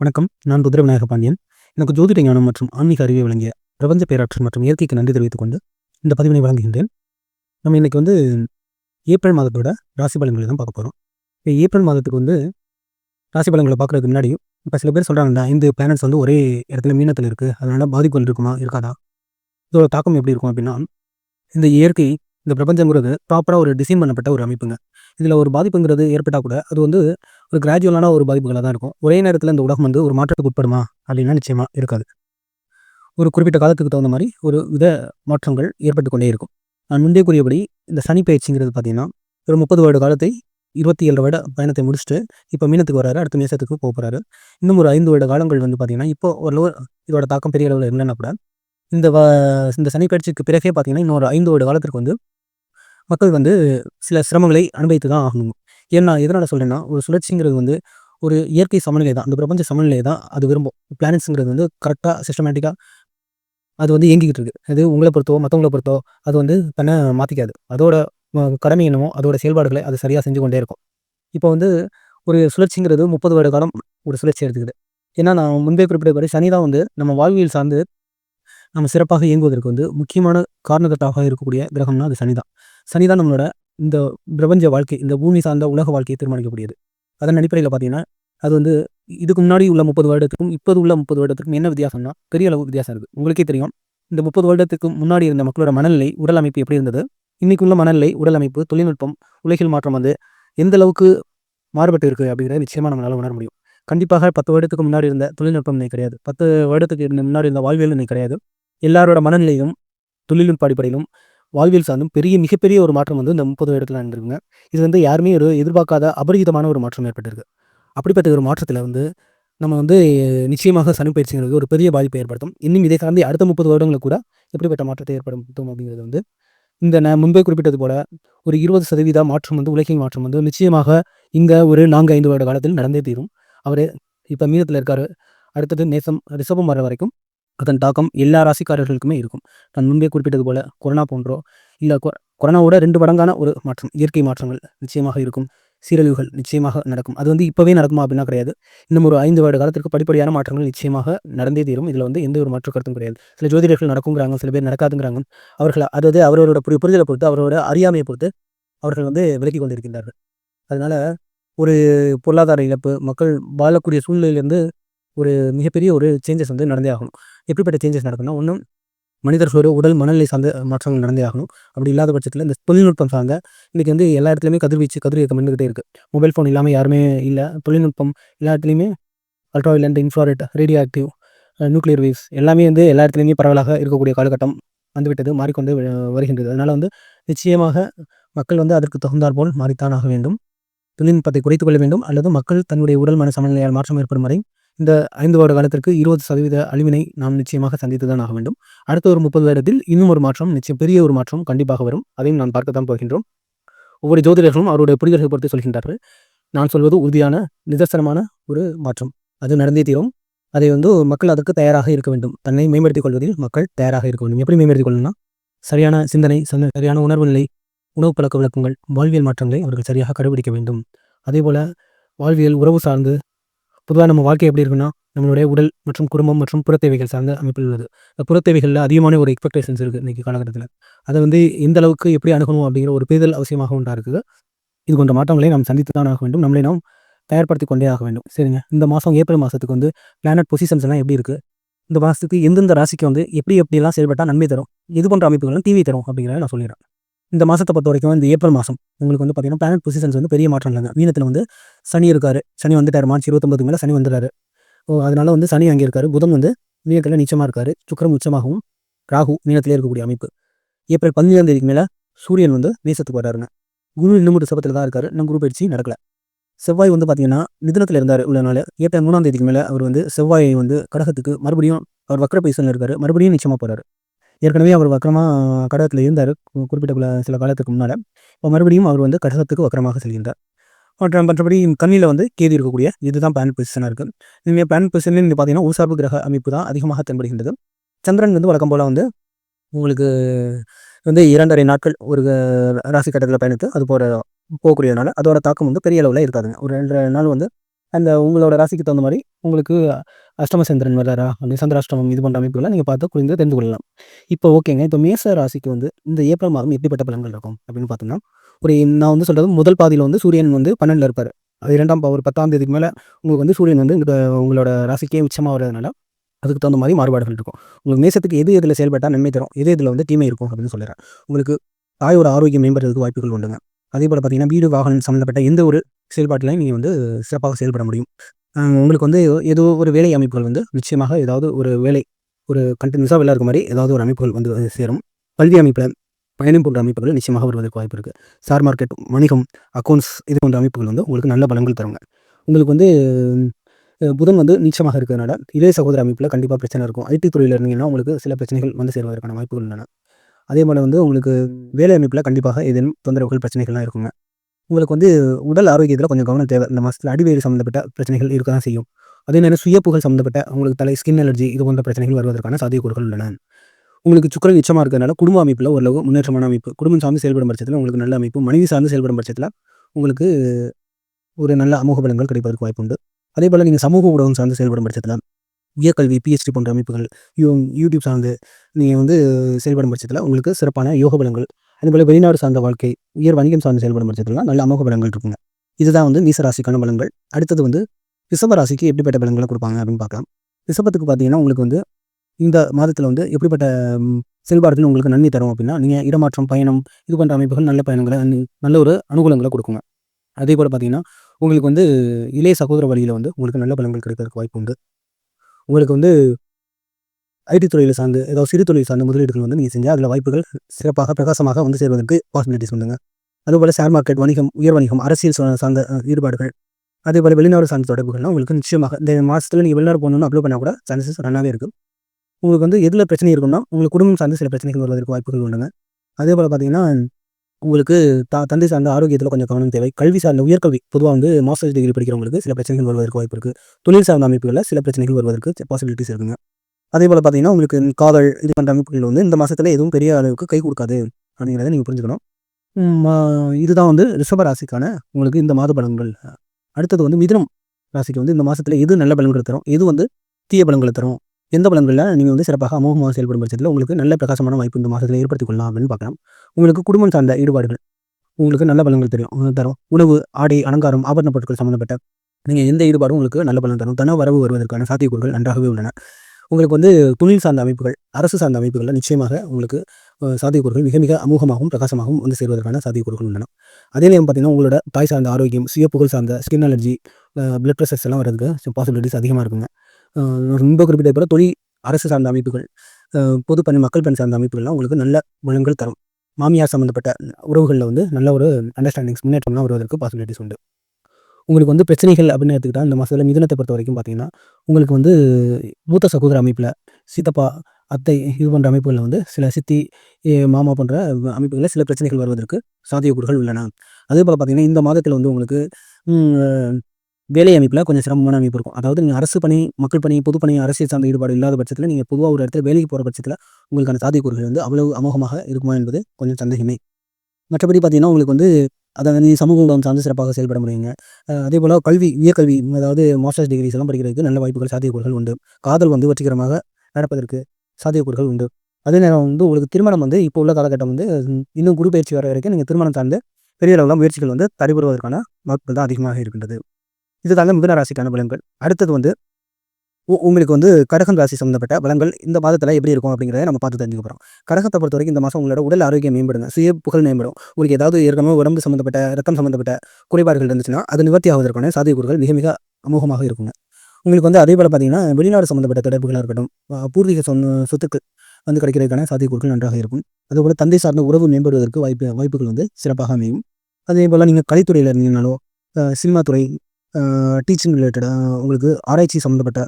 வணக்கம். நான் ருத்ர விநாயக பாண்டியன். எனக்கு ஜோதிட ஞானம் மற்றும் ஆன்மீக அறிவை வழங்கிய பிரபஞ்ச பேராற்றல் மற்றும் இயற்கைக்கு நன்றி தெரிவித்துக் கொண்டு இந்த பதிவினை வழங்குகின்றேன். நம்ம இன்றைக்கி வந்து ஏப்ரல் மாதத்தோட ராசி பலன்களை தான் பார்க்க போகிறோம் இப்போ ஏப்ரல் மாதத்துக்கு வந்து ராசி பலன்களை பார்க்குறதுக்கு முன்னாடி இப்போ சில பேர் சொல்கிறாங்க ஐந்து பிளானட்ஸ் வந்து ஒரே இடத்துல மீனத்தில் இருக்குது அதனால் பாதிப்புகள் இருக்குமா இருக்காதா? இதோட தாக்கம் எப்படி இருக்கும் அப்படின்னா இந்த இயற்கை இந்த பிரபஞ்சங்கிறது ப்ராப்பராக ஒரு டிசைன் பண்ணப்பட்ட ஒரு அமைப்புங்க. இதில் ஒரு பாதிப்புங்கிறது ஏற்பட்டால் கூட அது வந்து ஒரு கிராஜுவலான ஒரு பாதிப்புகளாக தான் இருக்கும். ஒரே நேரத்தில் இந்த உலகம் வந்து ஒரு மாற்றத்துக்கு உட்படுமா? அப்படின்னா நிச்சயமாக இருக்காது. ஒரு குறிப்பிட்ட காலத்துக்கு தகுந்த மாதிரி ஒரு வித மாற்றங்கள் ஏற்பட்டு கொண்டே இருக்கும். நான் முந்தைய கூறியபடி இந்த சனி பயிற்சிங்கிறது பார்த்தீங்கன்னா ஒரு முப்பது வருட காலத்தை இருபத்தி ஏழு வருட பயணத்தை முடிச்சுட்டு இப்போ மீனத்துக்கு வராரு அடுத்த மேசத்துக்கு போக போகிறாரு இன்னும் ஒரு ஐந்து வருட காலங்கள் வந்து பார்த்தீங்கன்னா இப்போ ஓரளவு இதோட தாக்கம் பெரிய அளவில் இல்லைன்னா கூட இந்த வ இந்த சனி பயிற்சிக்கு பிறகே பார்த்தீங்கன்னா இன்னொரு ஐந்து வருட காலத்திற்கு வந்து மக்கள் வந்து சில சிரமங்களை அனுபவித்து தான் ஆகணும். ஏன்னா எதனால் சொல்கிறேன்னா ஒரு சுழற்சிங்கிறது வந்து ஒரு இயற்கை சமநிலை தான். அந்த பிரபஞ்ச சமநிலை தான் அது விரும்பும். பிளானட்ஸுங்கிறது வந்து கரெக்டாக சிஸ்டமேட்டிக்காக அது வந்து இயங்கிக்கிட்டு இருக்குது அது உங்களை பொறுத்தோ மற்றவங்களை பொறுத்தோ அது வந்து தன்னை மாற்றிக்காது அதோட கடமை என்னமோ அதோட செயல்பாடுகளை அது சரியாக செஞ்சு கொண்டே இருக்கும். இப்போ வந்து ஒரு சுழற்சிங்கிறது முப்பது வருட காலம் ஒரு சுழற்சி எடுத்துக்குது. ஏன்னா நான் முன்பே குறிப்பிட்டபடி சனி தான் வந்து நம்ம வாழ்வியல் சார்ந்து நம்ம சிறப்பாக இயங்குவதற்கு வந்து முக்கியமான காரணத்தட்டாக இருக்கக்கூடிய கிரகம்னா அது சனி தான். சனி தான் நம்மளோட இந்த பிரபஞ்ச வாழ்க்கை இந்த பூமி சார்ந்த உலக வாழ்க்கையை தீர்மானிக்கக்கூடியது. அதன் அடிப்படையில் பார்த்தீங்கன்னா அது வந்து இதுக்கு முன்னாடி உள்ள முப்பது வருடத்துக்கும் இப்போது உள்ள முப்பது வருடத்துக்கும் என்ன வித்தியாசம்னா பெரிய அளவு வித்தியாசம் இருக்குது உங்களுக்கே தெரியும். இந்த முப்பது வருடத்துக்கு முன்னாடி இருந்த மக்களோட மனநிலை உடல் அமைப்பு எப்படி இருந்தது? இன்னைக்கு உள்ள மனநிலை உடல் அமைப்பு தொழில்நுட்பம் உலகில் மாற்றம் வந்து எந்த அளவுக்கு மாறுபட்டு இருக்குது அப்படிங்கிறத நிச்சயமாக நம்மளால் உணர முடியும். கண்டிப்பாக பத்து வருடத்துக்கு முன்னாடி இருந்த தொழில்நுட்பம் இன்னைக்கு கிடையாது. பத்து வருடத்துக்கு இருந்த முன்னாடி இருந்த வாழ்வியல் இன்னைக்கு கிடையாது. எல்லாரோட மனநிலையும் தொழில்நுட்ப அடிப்படையிலும் வாழ்வியல் சார்ந்தும் பெரிய மிகப்பெரிய ஒரு மாற்றம் வந்து இந்த முப்பது வருடத்தில் நடந்திருக்குங்க. இது வந்து யாருமே ஒரு எதிர்பார்க்காத அபரிதமான ஒரு மாற்றம் ஏற்பட்டிருக்கு. அப்படிப்பட்ட ஒரு மாற்றத்தில் வந்து நம்ம வந்து நிச்சயமாக சனி பயிற்சிங்கிறது ஒரு பெரிய பாதிப்பை ஏற்படுத்தும். இன்னும் இதை சார்ந்து அடுத்த முப்பது வருடங்களுக்கு கூட எப்படிப்பட்ட மாற்றத்தை ஏற்படுத்தும் அப்படிங்கிறது வந்து இந்த நான் முன்பே குறிப்பிட்டது போல ஒரு இருபது சதவீத மாற்றம் வந்து உலகின் மாற்றம் வந்து நிச்சயமாக இங்கே ஒரு நான்கு ஐந்து வருட காலத்தில் நடந்தே தீரும். அவர் இப்போ மீதத்தில் இருக்கார். அடுத்தது நேசம் ரிஷபம் வர வரைக்கும் அதன் தாக்கம் எல்லா ராசிக்காரர்களுக்குமே இருக்கும். நான் முன்பே குறிப்பிட்டது போல கொரோனா போன்றோ இல்லை கொரோனாவோட ரெண்டு மடங்கான ஒரு மாற்றம் இயற்கை மாற்றங்கள் நிச்சயமாக இருக்கும். சீரழிவுகள் நிச்சயமாக நடக்கும். அது வந்து இப்போவே நடக்குமா அப்படின்னா கிடையாது. இன்னும் ஒரு ஐந்து வருட காலத்திற்கு படிப்படியான மாற்றங்கள் நிச்சயமாக நடந்தே தீரும். இதில் வந்து எந்த ஒரு மாற்று கருத்தும் கிடையாது. சில ஜோதிடர்கள் நடக்குங்கிறாங்க சில பேர் நடக்காதுங்கிறாங்க. அவர்கள் அதாவது அவரோட புரி- புரிதலை பொறுத்து அவரோட அறியாமையை பொறுத்து அவர்கள் வந்து விலக்கி கொண்டிருக்கின்றார்கள். அதனால ஒரு பொருளாதார இழப்பு மக்கள் வாழக்கூடிய சூழ்நிலையிலேருந்து ஒரு மிகப்பெரிய ஒரு சேஞ்சஸ் வந்து நடந்தே ஆகணும். எப்படிப்பட்ட சேஞ்சஸ் நடக்கும்னா ஒன்றும் மனிதர்களோட உடல் மனநிலை சார்ந்த மாற்றங்கள் நடந்தே ஆகணும். அப்படி இல்லாத பட்சத்தில் இந்த தொழில்நுட்பம் சார்ந்த இன்றைக்கி வந்து எல்லா இடத்துலையுமே கதிர்வீச்சு கதிரியக்கம் இருந்துகிட்டே இருக்குது மொபைல் ஃபோன் இல்லாமல் யாருமே இல்லை. தொழில்நுட்பம் எல்லா இடத்துலையுமே ultra violet infrared radioactive nuclear waves எல்லாமே வந்து எல்லா இடத்துலையுமே பரவலாக இருக்கக்கூடிய காலகட்டம் வந்துவிட்டது மாறிக்கொண்டு வருகின்றது. அதனால் வந்து நிச்சயமாக மக்கள் வந்து அதற்கு தகுந்தாற்போல் மாறித்தான் ஆக வேண்டும். தொழில்நுட்பத்தை குறைத்துக் கொள்ள வேண்டும். அல்லது மக்கள் தன்னுடைய உடல் மன சமநிலையால் மாற்றம் ஏற்படும் வரை இந்த ஐந்து வருட காலத்திற்கு இருபது சதவீத அழிவினை நாம் நிச்சயமாக சந்தித்து தான் ஆக வேண்டும். அடுத்த ஒரு முப்பது வருடத்தில் இன்னும் ஒரு மாற்றம் நிச்சயம் பெரிய ஒரு மாற்றம் கண்டிப்பாக வரும். அதையும் நான் பார்க்கத்தான் போகின்றோம். ஒவ்வொரு ஜோதிடர்களும் அவருடைய புரிதல்களை பொறுத்து சொல்கின்றார்கள். நான் சொல்வது உறுதியான நிதர்சனமான ஒரு மாற்றம். அது நடந்தே தீரும். அதை வந்து மக்கள் அதற்கு தயாராக இருக்க வேண்டும். தன்னை மேம்படுத்திக் கொள்வதில் மக்கள் தயாராக இருக்க வேண்டும். எப்படி மேம்படுத்திக் கொள்ளணும்னா சரியான சிந்தனை சரியான உணர்வு நிலை உணவு பழக்க வழக்கங்கள் வாழ்வியல் மாற்றங்களை அவர்கள் சரியாக கடைபிடிக்க வேண்டும். அதே போல் வாழ்வியல் உறவு சார்ந்து பொதுவாக நம்ம வாழ்க்கை எப்படி இருக்குன்னா நம்மளுடைய உடல் மற்றும் குடும்பம் மற்றும் புறத்தேவைகள் சார்ந்த அமைப்பில் உள்ளது. புறத்தேவைகளில் அதிகமான ஒரு எக்ஸ்பெக்டேஷன்ஸ் இருக்குது இன்றைக்கி காலகட்டத்தில். அதை வந்து எந்த அளவுக்கு எப்படி அணுகணும் அப்படிங்கிற ஒரு புரிதல் அவசியமாக உண்டா இருக்குது இது கொண்ட மாற்றங்களை நாம் சந்தித்து தான் ஆக வேண்டும். நம்மளை நாம் தயார்படுத்தி கொண்டே ஆக வேண்டும். சரிங்க. இந்த மாதம் ஏப்ரல் மாதத்துக்கு வந்து பிளானட் பொசிஷன்ஸ் எல்லாம் எப்படி இருக்குது இந்த மாதத்துக்கு எந்தெந்த ராசிக்கு வந்து எப்படி எப்படிலாம் செயல்பட்டால் நன்மை தரும்? இது போன்ற அமைப்புகளும் டிவி தரும் அப்படிங்கிறத நான் சொல்லிடுறேன். இந்த மாதத்தை பொறுத்த வரைக்கும் இந்த ஏப்ரல் மாதம் உங்களுக்கு வந்து பார்த்தீங்கன்னா பிளானட் பொசிஷன்ஸ் வந்து பெரிய மாற்றம் இல்லைங்க. மீனத்தில் வந்து சனி இருக்காரு. சனி வந்துட்டார். மார்ச் இருபத்தொம்பதுக்கு மேலே சனி வந்துடுறாரு. ஓ அதனால வந்து சனி அங்கே இருக்காரு. புதன் வந்து மீனத்தில் நிச்சயமாக இருக்காரு. சுக்கிரம் உச்சமாகவும் ராகு மீனத்திலே இருக்கக்கூடிய அமைப்பு. ஏப்ரல் பதினேழாம் தேதிக்கு மேலே சூரியன் வந்து வீசத்துக்கு வராருங்க குரு இன்னும் ஒரு சபத்தில் தான் இருக்காரு. இன்னும் குரு பயிற்சி நடக்கலை. செவ்வாய் வந்து பார்த்தீங்கன்னா நிதனத்தில் இருந்தார். உள்ள நாள். ஏப்ரல் மூணாம் தேதிக்கு மேலே அவர் வந்து செவ்வாயை வந்து கடகத்துக்கு மறுபடியும் அவர் வக்கர பைசனில் இருக்காரு. மறுபடியும் நிச்சயமாக போகிறாரு ஏற்கனவே அவர் வக்கரமாக கடகத்தில் இருந்தார். குறிப்பிட்ட சில காலத்துக்கு முன்னால். இப்போ மறுபடியும் அவர் வந்து கடகத்துக்கு வக்கரமாக செல்கின்றார். மற்ற மற்றபடி கண்ணியில் வந்து கேது இருக்கக்கூடிய இதுதான் பிளானட் பொசிஷனாக இருக்குது இனிமேல் பிளானட் பொசிஷன்லேயும் நீங்கள் பார்த்தீங்கன்னா ஊசாப்பு கிரக அமைப்பு தான் அதிகமாக தென்படுகின்றது. சந்திரன் வந்து வழக்கம் போல் வந்து உங்களுக்கு வந்து இரண்டரை நாட்கள் ஒரு ராசி கட்டத்தில் பயணித்து அது போகிற போகக்கூடியதுனால அதோட தாக்கம் வந்து பெரிய அளவில் இருக்காதுங்க. ஒரு ரெண்டு நாள் வந்து அந்த உங்களோட ராசிக்கு தகுந்த மாதிரி உங்களுக்கு அஷ்டம சந்திரன் வர்றாரா? அப்படி சந்திராஷ்டமம் இது பண்ணுற அமைப்புகளை நீங்கள் பார்த்து குறிந்து தெரிந்து கொள்ளலாம். இப்போ ஓகேங்க. இப்போ மேச ராசிக்கு வந்து இந்த ஏப்ரல் மாதம் எப்படிப்பட்ட பலன்கள் இருக்கும்? அப்படின்னு பார்த்தோம்னா ஒரு நான் வந்து சொல்கிறது முதல் பாதியில் வந்து சூரியன் வந்து பன்னெண்டில் இருப்பார். அது இரண்டாம் ஒரு பத்தாம் தேதிக்கு மேலே உங்களுக்கு வந்து சூரியன் வந்து உங்களோட ராசிக்கே உச்சமாக வர்றதுனால அதுக்கு தகுந்த மாதிரி மாறுபாடுகள் இருக்கும். உங்களுக்கு மேசத்துக்கு எது இதில் செயல்பட்டால் நன்மை தரும்? எது இதில் வந்து தீமை இருக்கும்? அப்படின்னு சொல்லிடுறேன். உங்களுக்கு தாயோட ஆரோக்கியம் மேம்படுறதுக்கு வாய்ப்புகள் உண்டுங்க. அதே போல் பார்த்தீங்கன்னா வீடு வாகனம் சம்மந்தப்பட்ட எந்த ஒரு செயல்பாட்டிலையும் நீங்கள் வந்து சிறப்பாக செயல்பட முடியும். உங்களுக்கு வந்து ஏதோ ஒரு வேலை அமைப்புகள் வந்து நிச்சயமாக ஏதாவது ஒரு வேலை ஒரு கண்டினியூஸாக வெளில இருக்க மாதிரி ஏதாவது ஒரு அமைப்புகள் வந்து சேரும். கல்வி அமைப்பில் பயணம் போன்ற அமைப்புகள் நிச்சயமாக வருவதற்கு வாய்ப்பு இருக்குது ஷேர் மார்க்கெட் வணிகம் அக்கௌண்ட்ஸ் இது போன்ற அமைப்புகள் வந்து உங்களுக்கு நல்ல பலங்கள் தருங்க. உங்களுக்கு வந்து புதன் வந்து நீச்சமாக இருக்கிறதுனால இதே சகோதர அமைப்பில் கண்டிப்பாக பிரச்சனை இருக்கும். ஐடி துறையில் இருந்தீங்கன்னா உங்களுக்கு சில பிரச்சனைகள் வந்து சேருவதற்கான வாய்ப்புகள் உள்ளன. அதே மாதிரி வந்து உங்களுக்கு வேலை அமைப்பில் கண்டிப்பாக ஏதேனும் தொந்தரவுகள் பிரச்சனைகள்லாம் இருக்குங்க. உங்களுக்கு வந்து உடல் ஆரோக்கியத்தில் கொஞ்சம் கவனம் தேவை. இந்த மாதத்தில் அடிவேறு சம்மந்தப்பட்ட பிரச்சனைகள் இருக்க தான் செய்யும். அதே நேரம் சுயப்புகள் சம்மந்தப்பட்ட உங்களுக்கு தலை ஸ்கின் அலர்ஜி இது போன்ற பிரச்சனைகள் வருவதற்கான சாத்தியக்கூறுகள் உள்ளன. உங்களுக்கு சுக்கரன் நிச்சயமாக இருக்கிறதுனால குடும்ப அமைப்பில் ஓரளவு முன்னேற்றமான அமைப்பு குடும்பம் சார்ந்து செயல்படும் பட்சத்தில் உங்களுக்கு நல்ல அமைப்பு மனைவி சார்ந்து செயல்படும் பட்சத்தில் உங்களுக்கு ஒரு நல்ல அமோக பலன்கள் கிடைப்பதற்கு வாய்ப்பு உண்டு அதே போல் நீங்கள் சமூக ஊடகம் சார்ந்து செயல்படும் பட்சத்தில் உயர்கல்வி பிஹெச்டி போன்ற அமைப்புகள் யூ யூடியூப் சார்ந்து நீங்கள் வந்து செயல்படும் பட்சத்தில் உங்களுக்கு சிறப்பான யோக பலங்கள் அதுபோல் வெளிநாடு சார்ந்த வாழ்க்கை உயர் வணிகம் சார்ந்து செயல்படும் பட்சத்தில் நல்ல அமோக பலங்கள் இருக்குங்க. இதுதான் வந்து மீசராசிக்கான ராசிக்கான அடுத்தது வந்து ரிஷப ராசிக்கு எப்படிப்பட்ட பலங்களை கொடுப்பாங்க அப்படின்னு பார்க்கலாம். ரிஷபத்துக்கு பார்த்தீங்கன்னா உங்களுக்கு வந்து இந்த மாதத்தில் வந்து எப்படிப்பட்ட செயல்பாடுகள் உங்களுக்கு நன்மை தரும் அப்படின்னா நீங்கள் இடமாற்றம் பயணம் இது போன்ற அமைப்புகள் நல்ல பயணங்களை நல்ல ஒரு அனுகூலங்களை கொடுக்குங்க. அதே போல் பார்த்தீங்கன்னா உங்களுக்கு வந்து இளைய சகோதர வழியில் வந்து உங்களுக்கு நல்ல பலங்கள் கிடைக்கிறதுக்கு வாய்ப்பு உண்டு. உங்களுக்கு வந்து ஐடி துறையில் சார்ந்து ஏதாவது சிறு தொழில் சார்ந்த முதலீடுகள் வந்து நீங்கள் செஞ்சால் அதில் வாய்ப்புகள் சிறப்பாக பிரகாசமாக வந்து சேர்வதற்கு பாசிபிலிட்டிஸ் உண்டுங்க. அதுபோல் ஷேர் மார்க்கெட் வணிகம் உயர் வணிகம் அரசியல் சார்ந்த ஈடுபாடுகள் அதே போல் வெளிநாடு சார்ந்த தொடர்புகள்லாம் உங்களுக்கு நிச்சயமாக இந்த மாதத்தில் நீங்கள் வெளிநாடு போகணும்னு அப்ளை பண்ணால் கூட சான்சஸ் நல்லாவே இருக்கும். உங்களுக்கு வந்து எதில் பிரச்சனை இருக்கும்னா உங்களுக்கு குடும்பம் சார்ந்து சில பிரச்சனைகள் வருவதற்கு வாய்ப்புகள் உண்டுங்க. அதே போல் பார்த்தீங்கன்னா உங்களுக்கு தா தந்தை சார்ந்த ஆரோக்கியத்தில் கொஞ்சம் கவனம் தேவை. கல்வி சார்ந்த உயர்கல்வி பொதுவாக வந்து மாஸ்டர்ஸ் டிகிரி படிக்கிறவங்களுக்கு சில பிரச்சனைகள் வருவதற்கு வாய்ப்பு இருக்குது தொழில் சார்ந்த அமைப்புகளில் சில பிரச்சனைகள் வருவதற்கு பாசிபிலிட்டிஸ் இருக்குங்க. அதே போல் பார்த்தீங்கன்னா உங்களுக்கு காதல் இது போன்ற அமைப்புகள் வந்து இந்த மாதத்தில் எதுவும் பெரிய அளவுக்கு கை கொடுக்காது அப்படிங்கிறத நீங்கள் புரிஞ்சுக்கணும். இதுதான் வந்து ரிஷப ராசிக்கான உங்களுக்கு இந்த மாத பலன்கள். அடுத்தது வந்து மிதுனம் ராசிக்கு வந்து இந்த மாதத்தில் எது நல்ல பலன்களை தரும்? எது வந்து தீய பலன்களை தரும்? எந்த பலன்களில் நீங்கள் வந்து சிறப்பாக அமோகமாக செயல்படும் பட்சத்தில் உங்களுக்கு நல்ல பிரகாசமான வாய்ப்பு இந்த மாதத்தில் ஏற்படுத்திக் கொள்ளலாம் அப்படின்னு பார்க்கலாம். உங்களுக்கு குடும்பம் சார்ந்த ஈடுபாடுகள் உங்களுக்கு நல்ல பலன்கள் தெரியும் தரும். உணவு ஆடை அலங்காரம் ஆபரண பொருட்கள் சம்மந்தப்பட்ட நீங்கள் எந்த ஈடுபாடும் உங்களுக்கு நல்ல பலன் தரும். தன வரவு வருவதற்கான சாத்தியக்கூறுகள் நன்றாகவே உள்ளன. உங்களுக்கு வந்து தொழில் சார்ந்த அமைப்புகள் அரசு சார்ந்த அமைப்புகளில் நிச்சயமாக உங்களுக்கு சாத்தியக்கூறுகள் மிக மிக அமோகமாகவும் பிரகாசமாகவும் வந்து சேருவதற்கான சாத்தியக்கூறுகள் உள்ளன. அதே நேரம் பார்த்தீங்கன்னா உங்களோட தாய் சார்ந்த ஆரோக்கியம் சுய புகழ் சார்ந்த ஸ்கின் அலர்ஜி பிளட் ப்ரெஷர்ஸ் எல்லாம் வரதுக்கு பாசிபிலிட்டிஸ் அதிகமாக இருக்குங்க. ரொம்ப குறிப்பிட்ட போல தொழில் அரசு சார்ந்த அமைப்புகள் பொதுப்பணி பொது பணி மக்கள் பணி சார்ந்த அமைப்புகள்லாம் உங்களுக்கு நல்ல பலன்கள் தரும். மாமியார் சம்மந்தப்பட்ட உறவுகளில் வந்து நல்ல ஒரு அண்டர்ஸ்டாண்டிங்ஸ் முன்னேற்றம்லாம் வருவதற்கு பாசிபிலிட்டிஸ் உண்டு. உங்களுக்கு வந்து பிரச்சனைகள் அப்படின்னு எடுத்துக்கிட்டால் இந்த மாதத்தில் மிதனத்தை பொறுத்த வரைக்கும் பார்த்தீங்கன்னா உங்களுக்கு வந்து மூத்த சகோதர அமைப்பில் சித்தப்பா அத்தை இது போன்ற அமைப்புகளில் வந்து சில சித்தி மாமா போன்ற அமைப்புகளில் சில பிரச்சனைகள் வருவதற்கு சாத்தியக்கூறுகள் உள்ளன. அதே போல் பார்த்தீங்கன்னா இந்த மாதத்தில் வந்து உங்களுக்கு வேலை அமைப்பில் கொஞ்சம் சிரமமான அமைப்பு இருக்கும். அதாவது நீங்கள் அரசு பணி மக்கள் பணி பொது பணி அரசியல் சார்ந்த ஈடுபாடு இல்லாத பட்சத்தில் நீங்கள் பொதுவாக ஒரு இடத்துல வேலைக்கு போகிற பட்சத்தில் உங்களுக்கான சாத்தியக்கூறுகள் வந்து அவ்வளவு அமோகமாக இருக்குமா என்பது கொஞ்சம் சந்தேகமே. மற்றபடி பார்த்தீங்கன்னா உங்களுக்கு வந்து அதாவது நீ சமூக ஊடகம் சார்ந்து சிறப்பாக செயல்பட முடியுங்க. அதே போல் கல்வி உயர்கல்வி அதாவது மாஸ்டர்ஸ் டிகிரிஸ் எல்லாம் படிக்கிறதுக்கு நல்ல வாய்ப்புகள் சாத்தியக்கூறுகள் உண்டு. காதல் வந்து வெற்றிகரமாக நடப்பதற்கு சாத்தியக்கூறுகள் உண்டு. அதே நேரம் வந்து உங்களுக்கு திருமணம் வந்து இப்போ உள்ள காலகட்டம் வந்து இன்னும் குரு பயிற்சி வர வரைக்கும் நீங்கள் திருமணம் சார்ந்து பெரிய அளவில் முயற்சிகள் வந்து தடைபடுவதற்கான வாய்ப்புகள் தான் அதிகமாக இருக்கின்றது. இதுதாங்க மிதுன ராசிக்கான பலன்கள். அடுத்தது வந்து உங்களுக்கு வந்து கடகம் ராசி சம்மந்தப்பட்ட பலங்கள் இந்த மாதத்தில் எப்படி இருக்கும் அப்படிங்கிறத நம்ம பார்த்து தெரிஞ்சுக்க போகிறோம் கடகத்தை பொறுத்த வரைக்கும் இந்த மாதம் உங்களோட உடல் ஆரோக்கியம் மேம்படுங்க. சுய புகழ் மேம்படும். உங்களுக்கு ஏதாவது ஏற்கனவே உடம்பு சம்மந்தப்பட்ட ரத்தம் சம்மந்தப்பட்ட குறைபாடுகள் இருந்துச்சுன்னா அது நிவர்த்தி ஆவதற்கான சாத்தியக்கூறுகள் மிக மிக அமோகமாக இருக்குங்க. உங்களுக்கு வந்து அதே போல் பார்த்தீங்கன்னா வெளிநாடு சம்மந்தப்பட்ட தொடர்புகளாக இருக்கட்டும் பூர்வீக சொந்த சொத்துக்கள் வந்து கிடைக்கிறதுக்கான சாத்தியக்கூறுகள் நன்றாக இருக்கும். அதுபோல் தந்தை சார்ந்த உறவு மேம்படுவதற்கு வாய்ப்பு வாய்ப்புகள் வந்து சிறப்பாக அமையும். அதே போல் நீங்கள் கலைத்துறையில் இருந்தீங்கனாலோ சினிமா துறை டீச்சிங் ரிலேட்டடாக உங்களுக்கு ஆராய்ச்சி சம்மந்தப்பட்ட